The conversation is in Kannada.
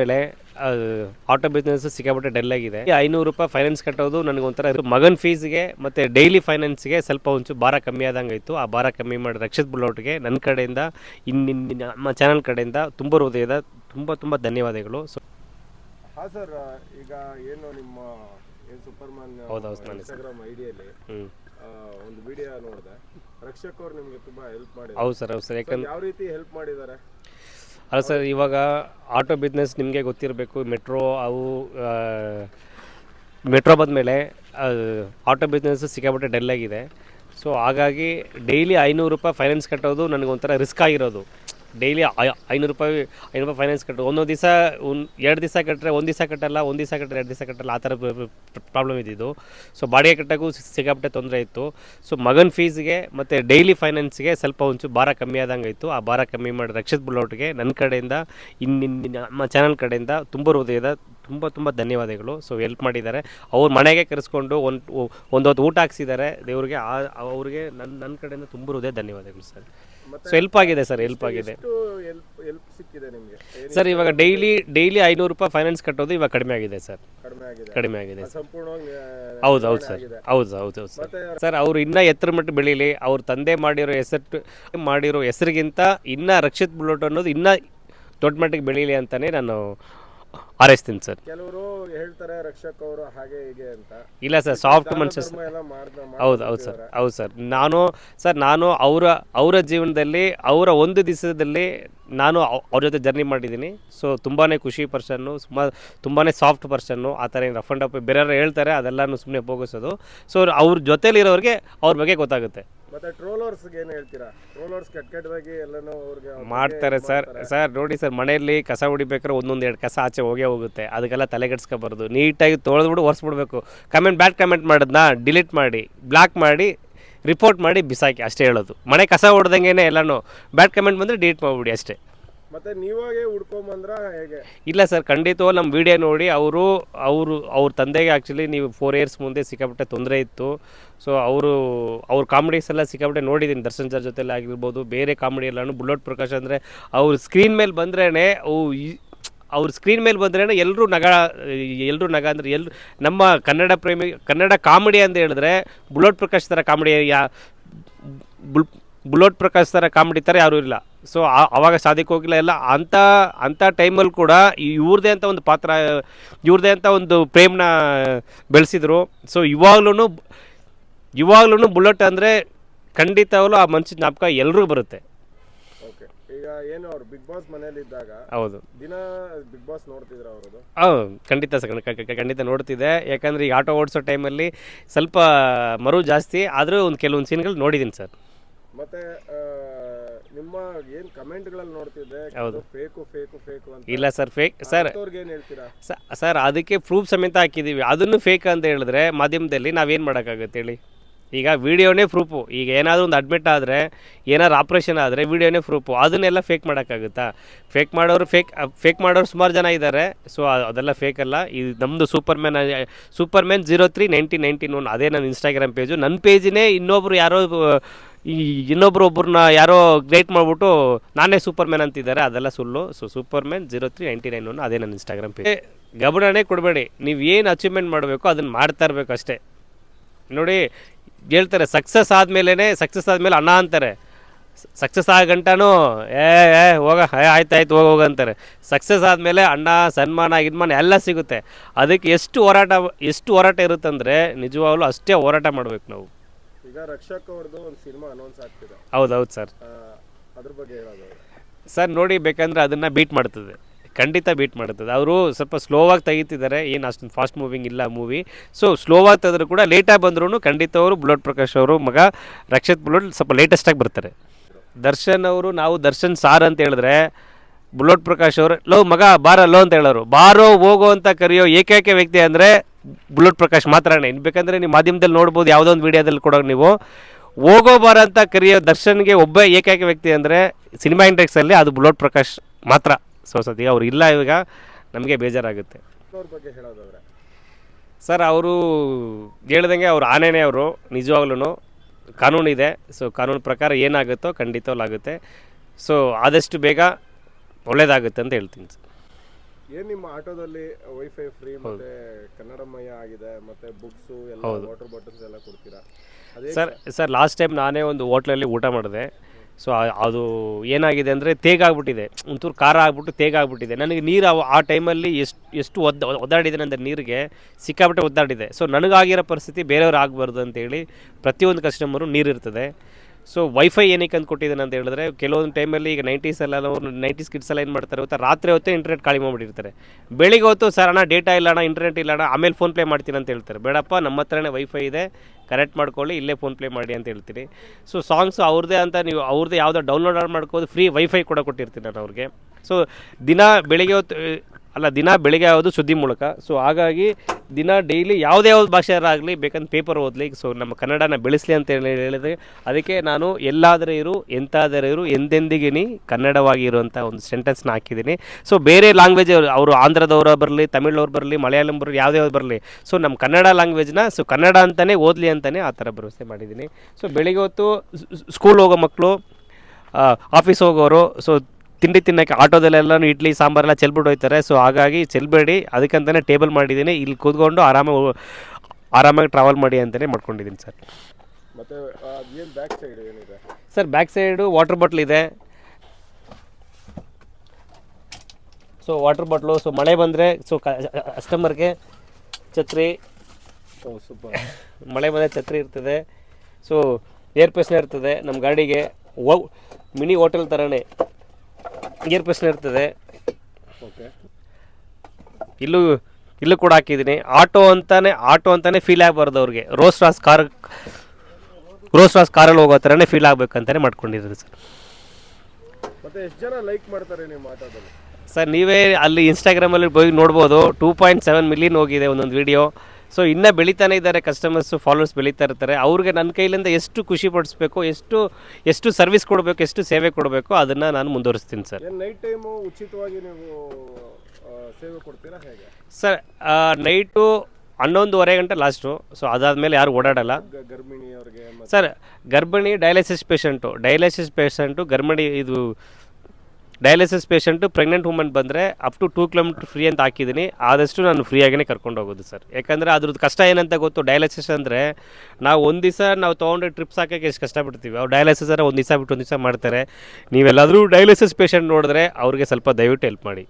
ಮೇಲೆ ಆಟೋ ಬಿಸ್ನೆಸ್ ಸಿಕ್ಕಾಪಟ್ಟೆ ಡಲ್ ಆಗಿದೆ. ಐನೂರು ರೂಪಾಯಿ ಫೈನಾನ್ಸ್ ಕಟ್ಟೋದು ನನಗೆ ಒಂಥರ ಮಗನ್ ಫೀಸ್ಗೆ ಮತ್ತು ಡೈಲಿ ಫೈನಾನ್ಸ್ಗೆ ಸ್ವಲ್ಪ ಒಂಚೂರು ಭಾರ ಕಮ್ಮಿ ಆದಂಗೆ ಆಯಿತು. ಆ ಭಾರ ಕಮ್ಮಿ ಮಾಡಿ ರಕ್ಷಿತ್ ಬುಲ್ಲೋಟ್ಗೆ ನನ್ನ ಕಡೆಯಿಂದ ಇನ್ನು ನಮ್ಮ ಚಾನಲ್ ಕಡೆಯಿಂದ ತುಂಬ ಹೃದಯದ ತುಂಬ ತುಂಬ ಧನ್ಯವಾದಗಳು. ಸೊ ಹಾ ಸರ್ ಈಗ ಏನು ನಿಮ್ಮ ಸರ್. ಇನ್ಸ್ಟಾಗ್ರಾಮ್ ಐಡಿಯಲ್ಲಿ ಒಂದು ವಿಡಿಯೋ ನೋಡಿದೆ. ರಕ್ಷಕ್ ಅವ್ರು ನಿಮಗೆ ತುಂಬಾ ಹೆಲ್ಪ್ ಮಾಡಿದ್ದಾರೆ. ಹೌದು ಸರ್ ಹೌದು ಸರ್. ಯಾಕಂದ್ರೆ ಯಾವ ರೀತಿ ಹೆಲ್ಪ್ ಮಾಡಿದ್ದಾರೆ? ಅಲ್ಲ ಸರ್, ಇವಾಗ ಆಟೋ ಬಿಸ್ನೆಸ್ ನಿಮಗೆ ಗೊತ್ತಿರಬೇಕು, ಮೆಟ್ರೋ ಅವು ಮೆಟ್ರೋ ಬಂದಮೇಲೆ ಆಟೋ ಬಿಸ್ನೆಸ್ ಸಿಕ್ಕಾಪಟ್ಟೆ ಡಲ್ ಆಗಿದೆ ಸೊ, ಹಾಗಾಗಿ ಡೈಲಿ ಐನೂರು ರೂಪಾಯಿ ಫೈನಾನ್ಸ್ ಕಟ್ಟೋದು ನನಗೆ ಒಂಥರ ರಿಸ್ಕ್ ಆಗಿರೋದು. ಡೈಲಿ ಐನೂರು ರೂಪಾಯಿ ಐನೂರು ರೂಪಾಯಿ ಫೈನಾನ್ಸ್ ಕಟ್ಟು ಒಂದೊಂದು ದಿವಸ ಒಂದು ಎರಡು ದಿವಸ ಕಟ್ಟರೆ ಒಂದು ದಿವಸ ಕಟ್ಟಲ್ಲ, ಒಂದು ದಿವಸ ಕಟ್ಟರೆ ಎರಡು ದಿವಸ ಕಟ್ಟಲ್ಲ, ಆ ಥರ ಪ್ರಾಬ್ಲಮ್ ಇದ್ದಿದ್ದು. ಸೊ ಬಾಡಿಗೆ ಕಟ್ಟೋಕ್ಕೂ ಸಿಕ್ಕಾಪಟ್ಟೆ ತೊಂದರೆ ಇತ್ತು. ಸೊ ಮಗನ ಫೀಸ್ಗೆ ಮತ್ತು ಡೈಲಿ ಫೈನಾನ್ಸ್ಗೆ ಸ್ವಲ್ಪ ಒಂಚು ಭಾರ ಕಮ್ಮಿ ಆದಂಗೆ ಇತ್ತು. ಆ ಭಾರ ಕಮ್ಮಿ ಮಾಡಿ ರಕ್ಷಿತ್ ಬುಲ್ಲೋಟ್ಗೆ ನನ್ನ ಕಡೆಯಿಂದ ಇನ್ನಿನ್ನ ನಮ್ಮ ಚಾನಲ್ ಕಡೆಯಿಂದ ತುಂಬ ಹೃದಯದ ತುಂಬ ತುಂಬ ಧನ್ಯವಾದಗಳು. ಸೊ ಹೆಲ್ಪ್ ಮಾಡಿದ್ದಾರೆ. ಅವ್ರ ಮನೆಗೆ ಕರೆಸ್ಕೊಂಡು ಒಂದು ಒಂದೊತ್ತು ಊಟ ಹಾಕ್ಸಿದ್ದಾರೆ. ದೇವ್ರಿಗೆ ಆ, ಅವ್ರಿಗೆ ನನ್ನ ನನ್ನ ಕಡೆಯಿಂದ ತುಂಬ ಹೃದಯ ಧನ್ಯವಾದಗಳು ಸರ್. ಹೆಲ್ಪ್ ಆಗಿದೆ ಸರ್ ಹೆಲ್ಪ್ ಆಗಿದೆ. ಎಷ್ಟು ಹೆಲ್ಪ್ ಹೆಲ್ಪ್ ಸಿಕ್ಕಿದೆ ನಿಮಗೆ? ಸರ್ ಇವಾಗ ಡೈಲಿ ಡೈಲಿ ಐನೂರು ರೂಪಾಯಿ ಫೈನಾನ್ಸ್ ಕಟ್ಟೋದು ಇವಾಗ ಕಡಿಮೆ ಆಗಿದೆ ಸರ್. ಕಡಿಮೆ ಆಗಿದೆ. ಕಡಿಮೆ ಆಗಿದೆ ಅದು ಸಂಪೂರ್ಣವಾಗಿ ಆ, ಹೌದು ಹೌದು ಸರ್. ಹೌದು ಹೌದು ಹೌದು ಸರ್. ಸರ್ ಅವ್ರು ಇನ್ನೂ ಎತ್ತರ ಮಟ್ಟ ಬೆಳೀಲಿ ಅವ್ರ ತಂದೆ ಮಾಡಿರೋ ಹೆಸರು ಮಾಡಿರೋ ಹೆಸರಿಗಿಂತ ಇನ್ನೂ ರಕ್ಷಿತ್ ಬುಲ್ಲೋಟ್ ಅನ್ನೋದು ಇನ್ನೂ ದೊಡ್ಡ ಮಟ್ಟಿಗೆ ಬೆಳೀಲಿ ಅಂತಲೇ ನಾನು ಹಾರೈಸ್ತೀನಿ ಸರ್. ಕೆಲವರು ಹೇಳ್ತಾರೆ ರಕ್ಷಕ್ ಅವರು ಹಾಗೆ ಹೀಗೆ ಅಂತ. ಇಲ್ಲ ಸರ್ ಸಾಫ್ಟ್ ಮನುಷ್ಯ ಸರ್ ಎಲ್ಲ ಮಾಡ್ದ ಹೌದು ಹೌದು ಸರ್ ಹೌದು ಸರ್. ನಾನು ಸರ್ ನಾನು ಅವರ ಅವರ ಜೀವನದಲ್ಲಿ ಅವರ ಒಂದು ದಿವಸದಲ್ಲಿ ನಾನು ಅವ್- ಅವ್ರ ಜೊತೆ ಜರ್ನಿ ಮಾಡಿದ್ದೀನಿ. ಸೊ ತುಂಬಾ ಖುಷಿ ಪರ್ಸನ್ನು ಸುಮಾರು ತುಂಬಾ ಸಾಫ್ಟ್ ಪರ್ಸನ್ನು ಆ ಥರ ಏನು ರಫ್ ಆ್ಯಂಡ್ ಅಪ್ ಬೇರೆಯವ್ರು ಹೇಳ್ತಾರೆ ಅದೆಲ್ಲನೂ ಸುಮ್ಮನೆ ಹೋಗಿಸೋದು ಸೊ ಅವ್ರ ಜೊತೆಲಿರೋರಿಗೆ ಅವ್ರ ಬಗ್ಗೆ ಗೊತ್ತಾಗುತ್ತೆ. ಮತ್ತೆ ಟ್ರೋಲರ್ಸ್ ಏನು ಹೇಳ್ತೀರಾ? ಟ್ರೋಲರ್ಸ್ ಕೆಟ್ಟ ಕೆಟ್ಟದಾಗಿ ಎಲ್ಲನೂ ಅವ್ರಿಗೆ ಮಾಡ್ತಾರೆ ಸರ್. ಸರ್ ನೋಡಿ ಸರ್ ಮನೆಯಲ್ಲಿ ಕಸ ಹೊಡಿಬೇಕಾದ್ರೆ ಒಂದೊಂದು ಎರಡು ಕಸ ಆಚೆ ಹೋಗೇ ಹೋಗುತ್ತೆ. ಅದಕ್ಕೆಲ್ಲ ತಲೆಗೆಡ್ಸ್ಕೊಬಾರ್ದು ನೀಟಾಗಿ ತೊಳೆದ್ಬಿಟ್ಟು ಒರೆಸ್ಬಿಡ್ಬೇಕು. ಕಮೆಂಟ್ ಬ್ಯಾಡ್ ಕಮೆಂಟ್ ಮಾಡೋದನ್ನ ಡಿಲೀಟ್ ಮಾಡಿ ಬ್ಲಾಕ್ ಮಾಡಿ ರಿಪೋರ್ಟ್ ಮಾಡಿ ಬಿಸಾಕಿ ಅಷ್ಟೇ ಹೇಳೋದು. ಮನೆ ಕಸ ಹೊಡೆದಂಗೆ ಎಲ್ಲನೂ ಬ್ಯಾಡ್ ಕಮೆಂಟ್ ಬಂದರೆ ಡಿಲೀಟ್ ಮಾಡಿಬಿಡಿ ಅಷ್ಟೇ. ಮತ್ತೆ ನೀವಾಗೆ ಹುಡ್ಕೊಂಬಂದ್ರ ಹೇಗೆ? ಇಲ್ಲ ಸರ್ ಖಂಡಿತವಾಗಿ ನಮ್ಮ ವಿಡಿಯೋ ನೋಡಿ ಅವರು ಅವರು, ಅವ್ರ ತಂದೆಗೆ ಆ್ಯಕ್ಚುಲಿ ನೀವು ಫೋರ್ ಇಯರ್ಸ್ ಮುಂದೆ ಸಿಕ್ಕಾಪಟ್ಟೆ ತೊಂದರೆ ಇತ್ತು. ಸೊ ಅವರು, ಅವ್ರ ಕಾಮಿಡೀಸ್ ಎಲ್ಲ ಸಿಕ್ಕಾಪಟ್ಟೆ ನೋಡಿದ್ದೀನಿ ದರ್ಶನ್ ಸರ್ ಜೊತೆಲಿ ಆಗಿರ್ಬೋದು, ಬೇರೆ ಕಾಮಿಡಿ ಎಲ್ಲನೂ ಬುಲೆಟ್ ಪ್ರಕಾಶ್ ಅಂದರೆ ಅವ್ರ ಸ್ಕ್ರೀನ್ ಮೇಲೆ ಬಂದ್ರೇ ಅವು ಅವ್ರ ಸ್ಕ್ರೀನ್ ಮೇಲೆ ಬಂದ್ರೇ ಎಲ್ಲರೂ ನಗ ಎಲ್ಲರೂ ನಗ ಅಂದರೆ ಎಲ್ ನಮ್ಮ ಕನ್ನಡ ಪ್ರೇಮಿ, ಕನ್ನಡ ಕಾಮಿಡಿ ಅಂತ ಹೇಳಿದ್ರೆ ಬುಲೆಟ್ ಪ್ರಕಾಶ್ ಥರ ಕಾಮಿಡಿ ಯಾ, ಬುಲ್ ಬುಲ್ಲಟ್ ಪ್ರಕಾಶ್ ಥರ ಕಾಮಿಡಿ ಥರ ಯಾರೂ ಇಲ್ಲ. ಸೊ ಆವಾಗ ಸಾಧಿಕ್ ಹೋಗಿಲ್ಲ ಎಲ್ಲ ಅಂಥ ಅಂಥ ಟೈಮಲ್ಲಿ ಕೂಡ ಇವ್ರದೇ ಅಂತ ಒಂದು ಪಾತ್ರ ಇವ್ರದೇ ಅಂತ ಒಂದು ಪ್ರೇಮ್ನ ಬೆಳೆಸಿದ್ರು. ಸೊ ಇವಾಗ್ಲೂ ಇವಾಗಲೂ ಬುಲೆಟ್ ಅಂದರೆ ಖಂಡಿತವಾಗಲೂ ಆ ಮನ್ಸಿನ ಜ್ಞಾಪಕ ಎಲ್ರಿಗೂ ಬರುತ್ತೆ. ಓಕೆ ಈಗ ಏನು ಅವ್ರು ಬಿಗ್ ಬಾಸ್ ಮನೇಲಿ ಇದ್ದಾಗ ಹೌದು. ದಿನ ಬಿಗ್ ಬಾಸ್ ನೋಡ್ತಿದ್ರು ಅವರು ಖಂಡಿತ ಸರ್ ಖಂಡಿತ ನೋಡ್ತಿದ್ದೆ. ಯಾಕಂದ್ರೆ ಈ ಆಟೋ ಓಡಿಸೋ ಟೈಮಲ್ಲಿ ಸ್ವಲ್ಪ ಮರು ಜಾಸ್ತಿ ಆದರೂ ಒಂದು ಕೆಲವೊಂದು ಸೀನ್ಗಳು ನೋಡಿದ್ದೀನಿ ಸರ್. ಮತ್ತೆ ನಿಮ್ಮ ಏನ್ ಕಮೆಂಟ್ಗಳಲ್ಲಿ ನೋಡ್ತಿದ್ದೆ ಹೌದು. ಫೇಕು ಫೇಕು ಫೇಕು ಅಂತ. ಇಲ್ಲ ಸರ್ ಫೇಕ್ ಸರ್. ಅವ್ರಿಗೆ ಏನ್ ಹೇಳ್ತೀರಾ? ಸರ್ ಅದಕ್ಕೆ ಪ್ರೂಫ್ ಸಮೇತ ಹಾಕಿದ್ದೀವಿ ಅದನ್ನು ಫೇಕ್ ಅಂತ ಹೇಳಿದ್ರೆ ಮಾಧ್ಯಮದಲ್ಲಿ ನಾವೇನು ಮಾಡೋಕ್ಕಾಗುತ್ತೆ ಹೇಳಿ? ಈಗ ವಿಡಿಯೋನೇ ಪ್ರೂಫು. ಈಗ ಏನಾದರೂ ಒಂದು ಅಡ್ಮಿಟ್ ಆದರೆ ಏನಾದ್ರು ಆಪ್ರೇಷನ್ ಆದರೆ ವಿಡಿಯೋನೇ ಪ್ರೂಫು. ಅದನ್ನೆಲ್ಲ ಫೇಕ್ ಮಾಡೋಕ್ಕಾಗುತ್ತಾ? ಫೇಕ್ ಮಾಡೋರು ಫೇಕ್ ಫೇಕ್ ಮಾಡೋರು ಸುಮಾರು ಜನ ಇದ್ದಾರೆ ಸೊ ಅದೆಲ್ಲ ಫೇಕ್ ಅಲ್ಲ. ಇದು ನಮ್ಮದು Superman Superman zero three nineteen nineteen one ಅದೇ ನನ್ನ ಇನ್ಸ್ಟಾಗ್ರಾಮ್ ಪೇಜು ನನ್ನ ಪೇಜಿನೇ ಇನ್ನೊಬ್ರು ಯಾರೋ ಈ ಇನ್ನೊಬ್ರು ಒಬ್ಬರನ್ನ ಯಾರೋ ಗ್ರೇಟ್ ಮಾಡಿಬಿಟ್ಟು ನಾನೇ ಸೂಪರ್ ಮ್ಯಾನ್ ಅಂತಿದ್ದಾರೆ, ಅದೆಲ್ಲ ಸುಳ್ಳು. So Superman zero three ninety nine one ಅದೇ ನನ್ನ ಇನ್ಸ್ಟಾಗ್ರಾಮ್ ಪೇ ಗಮನನೇ ಕೊಡಬೇಡಿ, ನೀವು ಏನು ಅಚೀವ್ಮೆಂಟ್ ಮಾಡಬೇಕು ಅದನ್ನು ಮಾಡ್ತಾ ಇರಬೇಕು ಅಷ್ಟೇ. ನೋಡಿ, ಹೇಳ್ತಾರೆ ಸಕ್ಸಸ್ ಆದಮೇಲೆ ಸಕ್ಸಸ್ ಆದಮೇಲೆ ಅಣ್ಣ ಅಂತಾರೆ. ಸಕ್ಸಸ್ ಆಗ ಗಂಟನೂ ಏ ಏ, ಹೋಗ, ಏ, ಆಯ್ತು ಆಯ್ತು, ಹೋಗ ಹೋಗ ಅಂತಾರೆ. ಸಕ್ಸಸ್ ಆದಮೇಲೆ ಅಣ್ಣ, ಸನ್ಮಾನ, ಗಿನ್ಮಾನ ಎಲ್ಲ ಸಿಗುತ್ತೆ. ಅದಕ್ಕೆ ಎಷ್ಟು ಹೋರಾಟ ಎಷ್ಟು ಹೋರಾಟ ಇರುತ್ತಂದರೆ ನಿಜವಾಗ್ಲೂ ಅಷ್ಟೇ ಹೋರಾಟ ಮಾಡಬೇಕು ನಾವು. ಈಗ ರಕ್ಷಕ್ ಅವ್ರದ್ದು ಒಂದು ಸಿನಿಮಾ ಅನೌನ್ಸ್ ಆಗ್ತಿದೆ. ಹೌದು ಹೌದು ಸರ್. ಆ, ಅದ್ರ ಬಗ್ಗೆ ಹೇಳೋದು ಸರ್ ನೋಡಿ ಬೇಕಂದ್ರೆ ಅದನ್ನು ಬೀಟ್ ಮಾಡ್ತದೆ. ಖಂಡಿತ ಬೀಟ್ ಮಾಡ್ತದೆ. ಅವರು ಸ್ವಲ್ಪ ಸ್ಲೋವಾಗಿ ತೆಗಿತಿದ್ದಾರೆ. ಏನು ಅಷ್ಟೊಂದು ಫಾಸ್ಟ್ ಮೂವಿಂಗ್ ಇಲ್ಲ ಮೂವಿ ಸೊ ಸ್ಲೋವಾಗಿ ತೆಗೆದ್ರು ಕೂಡ ಲೇಟಾಗಿ ಬಂದ್ರೂ ಖಂಡಿತ ಅವರು ಬ್ಲಡ್ ಪ್ರಕಾಶ್ ಅವರು ಮಗ ರಕ್ಷಿತ್ ಬ್ಲಡ್ ಸ್ವಲ್ಪ ಲೇಟೆಸ್ಟಾಗಿ ಬರ್ತಾರೆ. ದರ್ಶನ್ ಅವರು ನಾವು ದರ್ಶನ್ ಸಾರ್ ಅಂತ ಹೇಳಿದ್ರೆ ಬುಲ್ಲಟ್ ಪ್ರಕಾಶ್ ಅವರು ಲೋ ಮಗ ಬಾರ ಲೋ ಅಂತ ಹೇಳೋರು. ಬಾರೋ ಹೋಗೋ ಅಂತ ಕರೆಯೋ ಏಕೈಕ ವ್ಯಕ್ತಿ ಅಂದರೆ ಬುಲ್ಲೋಟ್ ಪ್ರಕಾಶ್ ಮಾತ್ರನೇ ಇನ್ನು ಬೇಕಂದರೆ ನೀವು ಮಾಧ್ಯಮದಲ್ಲಿ ನೋಡ್ಬೋದು ಯಾವುದೋ ಒಂದು ವೀಡಿಯೋದಲ್ಲಿ ಕೊಡೋ ನೀವು. ಹೋಗೋ ಬಾರ ಅಂತ ಕರೆಯೋ ದರ್ಶನ್ಗೆ ಒಬ್ಬ ಏಕೈಕ ವ್ಯಕ್ತಿ ಅಂದರೆ ಸಿನಿಮಾ ಇಂಡಸ್ಟ್ರಿಯಲ್ಲಿ ಅದು ಬುಲ್ಲೋಟ್ ಪ್ರಕಾಶ್ ಮಾತ್ರ. ಸೊ ಸತಿ ಅವ್ರು ಇಲ್ಲ ಇವಾಗ ನಮಗೆ ಬೇಜಾರಾಗುತ್ತೆ. ಸರ್ ಅವರು ಹೇಳ್ದಂಗೆ ಅವ್ರು ಆನೆನೇ ಅವರು ನಿಜವಾಗ್ಲೂ ಕಾನೂನಿದೆ. ಸೊ ಕಾನೂನು ಪ್ರಕಾರ ಏನಾಗುತ್ತೋ ಖಂಡಿತವಾಗುತ್ತೆ ಸೊ ಆದಷ್ಟು ಬೇಗ ಒಳ್ಳೇದಾಗುತ್ತೆ ಅಂತ ಹೇಳ್ತೀನಿ ಸರ್. ಏನು ನಿಮ್ಮ ಆಟೋದಲ್ಲಿ ವೈಫೈ ಫ್ರೀ ಮತ್ತೆ ಕನ್ನಡಮಯ ಆಗಿದೆ ಮತ್ತೆ ಬುಕ್ಸ್ ಎಲ್ಲ ವಾಟರ್ ಬಾಟಲ್ಸ್ ಎಲ್ಲ ಕೊಡ್ತೀರಾ? ಅದೇ ಸರ್ ಸರ್ ಲಾಸ್ಟ್ ಟೈಮ್ ನಾನೇ ಒಂದು ಹೋಟ್ಲಲ್ಲಿ ಊಟ ಮಾಡಿದೆ. ಸೊ ಅದು ಏನಾಗಿದೆ ಅಂದರೆ ತೇಗಾಗ್ಬಿಟ್ಟಿದೆ ಒಂಚೂರು ಖಾರ ಆಗ್ಬಿಟ್ಟು ತೇಗಾಗ್ಬಿಟ್ಟಿದೆ ನನಗೆ ನೀರು ಆ- ಆ ಟೈಮಲ್ಲಿ ಎಷ್ಟು ಎಷ್ಟು ಒದ್ದ ಒದ್ದಾಡಿದೆ ಅಂದರೆ ನೀರಿಗೆ ಸಿಕ್ಕಾಬಿಟ್ಟೆ ಒದ್ದಾಡಿದೆ. ಸೊ ನನಗಾಗಿರೋ ಪರಿಸ್ಥಿತಿ ಬೇರೆಯವ್ರು ಆಗಬಾರ್ದು ಅಂತೇಳಿ ಪ್ರತಿಯೊಂದು ಕಸ್ಟಮರು ನೀರಿರ್ತದೆ. ಸೊ ವೈಫೈ ಏನಕ್ಕೆ ಅಂತ ಕೊಟ್ಟಿದ್ದಾನೆ ಅಂತ ಹೇಳಿದ್ರೆ, ಕೆಲವೊಂದು ಟೈಮಲ್ಲಿ ಈಗ ನೈಂಟೀಸ್ ಎಲ್ಲ ನೈಂಟೀಸ್ ಕಿಡ್ಸ್ ಎಲ್ಲ ಏನು ಮಾಡ್ತಾರೆ ಗೊತ್ತಾ? ರಾತ್ರಿ ಹೊತ್ತು ಇಂಟರ್ನೆಟ್ ಖಾಲಿ ಮಾಡಿಬಿಟ್ಟಿರ್ತಾರೆ. ಬೆಳಿಗ್ಗೆ ಹೊತ್ತು, ಸರ್ ಅಣ್ಣ ಡೇಟಾ ಇಲ್ಲ ಅಣ್ಣ ಇಂಟರ್ನೆಟ್ ಇಲ್ಲ ಅಣ್ಣ, ಆಮೇಲೆ ಫೋನ್ ಪ್ಲೇ ಮಾಡ್ತೀನಿ ಅಂತ ಹೇಳ್ತಾರೆ. ಬೇಡಪ್ಪ, ನಮ್ಮ ಹತ್ರನೇ ವೈಫೈ ಇದೆ ಕನೆಕ್ಟ್ ಮಾಡ್ಕೊಳ್ಳಿ, ಇಲ್ಲೇ ಫೋನ್ ಪ್ಲೇ ಮಾಡಿ ಅಂತ ಹೇಳ್ತೀನಿ ಸೊ ಸಾಂಗ್ಸ್ ಅವ್ರದೇ ಅಂತ ನೀವು ಅವ್ರದ್ದು ಯಾವುದೋ ಡೌನ್ಲೋಡ್ ಮಾಡ್ಕೋದು ಫ್ರೀ ವೈಫೈ ಕೂಡ ಕೊಟ್ಟಿರ್ತೀನಿ ನಾನು ಅವ್ರಿಗೆ. ಸೊ ದಿನ ಬೆಳಿಗ್ಗೆ ಹೊತ್ತು ಅಲ್ಲ, ದಿನ ಬೆಳಿಗ್ಗೆ ಯಾವುದು ಸುದ್ದಿ ಮೂಲಕ. ಸೊ ಹಾಗಾಗಿ ದಿನ ಡೈಲಿ ಯಾವುದೇ ಯಾವ್ದು ಭಾಷೆ ಆಗಲಿ ಬೇಕಂದ್ರೆ ಪೇಪರ್ ಓದಲಿ ಸೊ ನಮ್ಮ ಕನ್ನಡನ ಬೆಳೆಸಲಿ ಅಂತ ಹೇಳಿ ಹೇಳಿದ್ರೆ ಅದಕ್ಕೆ ನಾನು ಎಲ್ಲಾದರೂ ಇರು, ಎಂತಾದರೂ ಇರು, ಎಂದೆಂದಿಗಿನಿ ಕನ್ನಡವಾಗಿ ಇರುವಂಥ ಒಂದು ಸೆಂಟೆನ್ಸ್ನ ಹಾಕಿದ್ದೀನಿ. ಸೊ ಬೇರೆ ಲ್ಯಾಂಗ್ವೇಜ್ ಅವರು ಆಂಧ್ರದವರು ಬರಲಿ ತಮಿಳವ್ರು ಬರಲಿ, ಮಲಯಾಳಂ ಬರಲಿ, ಯಾವುದೇ ಯಾವ್ದು ಬರಲಿ ಸೊ ನಮ್ಮ ಕನ್ನಡ ಲ್ಯಾಂಗ್ವೇಜ್ನ ಸೊ ಕನ್ನಡ ಅಂತಲೇ ಓದಲಿ ಅಂತಲೇ ಆ ಥರ ಭರವಸೆ ಮಾಡಿದ್ದೀನಿ. ಸೊ ಬೆಳಿಗ್ಗೆ ಹೊತ್ತು ಸ್ಕೂಲ್ ಹೋಗೋ ಮಕ್ಕಳು ಆಫೀಸ್ ಹೋಗೋರು ಸೊ ತಿಂಡಿ ತಿನ್ನೋಕ್ಕೆ ಆಟೋದಲ್ಲೆಲ್ಲ ಇಡ್ಲಿ ಸಾಂಬಾರೆಲ್ಲ ಚೆಲ್ಬಿಟ್ಟು ಹೋಗ್ತಾರೆ ಸೊ ಹಾಗಾಗಿ ಚೆಲ್ಬೇಡಿ. ಅದಕ್ಕಂತಲೇ ಟೇಬಲ್ ಮಾಡಿದ್ದೀನಿ. ಇಲ್ಲಿ ಕೂತ್ಕೊಂಡು ಆರಾಮಾಗಿ ಆರಾಮಾಗಿ ಟ್ರಾವೆಲ್ ಮಾಡಿ ಅಂತಲೇ ಮಾಡ್ಕೊಂಡಿದ್ದೀನಿ sir. Sir back side water bottle ಇದೆ. ಸೊ ವಾಟರ್ ಬಾಟ್ಲು ಸೊ ಮಳೆ ಬಂದರೆ ಸೊ ಕಸ್ಟಮರ್ಗೆ ಛತ್ರಿ. ಮಳೆ ಬಂದರೆ ಛತ್ರಿ ಇರ್ತದೆ. ಸೊ ಏರ್ ಪೇಸ್ನ ಇರ್ತದೆ ನಮ್ಮ ಗಾಡಿಗೆ. ಓ ಮಿನಿ ಹೋಟೆಲ್ ಥರನೇ ಏರ್ ಪೇಸ್ನ ಇರ್ತದೆ. ಓಕೆ. ಇಲ್ಲೂ ಇಲ್ಲೂ ಕೂಡ ಹಾಕಿದ್ದೀನಿ. ಆಟೋ ಅಂತಾನೆ ಆಟೋ ಅಂತಾನೆ ಫೀಲ್ ಆಗಬಾರ್ದು ಅವ್ರಿಗೆ. Rolls Royce car Rolls Royce ಕಾರಲ್ಲಿ ಹೋಗೋ ಥರನೇ ಫೀಲ್ ಆಗಬೇಕಂತಾನೆ ಮಾಡ್ಕೊಂಡಿದ್ದೀನಿ ಸರ್. ಮತ್ತೆ ಎಷ್ಟು ಜನ ಲೈಕ್ ಮಾಡ್ತಾರೆ ನಿಮ್ಮ ಆಟೋದಲ್ಲಿ? ಸರ್ ನೀವೇ ಅಲ್ಲಿ ಇನ್ಸ್ಟಾಗ್ರಾಮಲ್ಲಿ ಹೋಗಿ ನೋಡ್ಬೋದು. ಟೂ ಪಾಯಿಂಟ್ ಸೆವೆನ್ ಮಿಲಿಯನ್ ಹೋಗಿದೆ ಒಂದೊಂದು ವಿಡಿಯೋ ಸೊ ಇನ್ನೂ ಬೆಳೀತಾನೆ ಇದ್ದಾರೆ ಕಸ್ಟಮರ್ಸು ಫಾಲೋವರ್ಸ್ ಬೆಳೀತಾ ಇರ್ತಾರೆ. ಅವ್ರಿಗೆ ನನ್ನ ಕೈಲಿಂದ ಎಷ್ಟು ಖುಷಿ ಪಡಿಸ್ಬೇಕು ಎಷ್ಟು ಎಷ್ಟು ಸರ್ವಿಸ್ ಕೊಡಬೇಕು ಎಷ್ಟು ಸೇವೆ ಕೊಡಬೇಕು ಅದನ್ನು ನಾನು ಮುಂದುವರಿಸ್ತೀನಿ ಸರ್. ನೈಟ್ ಟೈಮು ಉಚಿತವಾಗಿ ನೀವು ಸೇವೆ ಕೊಡ್ತೀರಾ ಹೇಗೆ? ಸರ್ ನೈಟು ಹನ್ನೊಂದುವರೆ ಗಂಟೆ ಲಾಸ್ಟು ಸೊ ಅದಾದಮೇಲೆ ಯಾರು ಓಡಾಡಲ್ಲ. ಗರ್ಭಿಣಿ ಗರ್ಭಿಣಿಯವ್ರಿಗೆ ಸರ್ ಗರ್ಭಿಣಿ ಡಯಾಲಿಸಿಸ್ ಪೇಷಂಟು ಡಯಾಲಿಸಿಸ್ ಪೇಷಂಟು ಗರ್ಭಿಣಿ ಇದು ಡಯಾಲಿಸಿಸ್ ಪೇಷಂಟು ಪ್ರೆಗ್ನೆಂಟ್ ವುಮನ್ ಬಂದರೆ up to two kilometre free ಅಂತ ಹಾಕಿದ್ದೀನಿ. ಆದಷ್ಟು ನಾನು ಫ್ರೀಯಾಗೇ ಕರ್ಕೊಂಡು ಹೋಗೋದು ಸರ್. ಯಾಕಂದರೆ ಅದ್ರದ್ದು ಕಷ್ಟ ಏನಂತ ಗೊತ್ತು? ಡಯಾಲಿಸಿಸ್ ಅಂದರೆ ನಾವು ಒಂದು ದಿವಸ ನಾವು ತೊಗೊಂಡ್ರೆ ಟ್ರಿಪ್ಸ್ ಹಾಕೋಕ್ಕೆ ಎಷ್ಟು ಕಷ್ಟಪಡ್ತೀವಿ. ಅವ್ರು ಡಯಾಲಿಸಿಸ್ ಅಂದರೆ ಒಂದು ದಿವಸ ಬಿಟ್ಟು ಒಂದು ದಿವಸ ಮಾಡ್ತಾರೆ. ನೀವೆಲ್ಲಾದರೂ ಡಯಾಲಿಸಿಸ್ ಪೇಷಂಟ್ ನೋಡಿದ್ರೆ ಅವ್ರಿಗೆ ಸ್ವಲ್ಪ ದಯವಿಟ್ಟು ಹೆಲ್ಪ್ ಮಾಡಿ.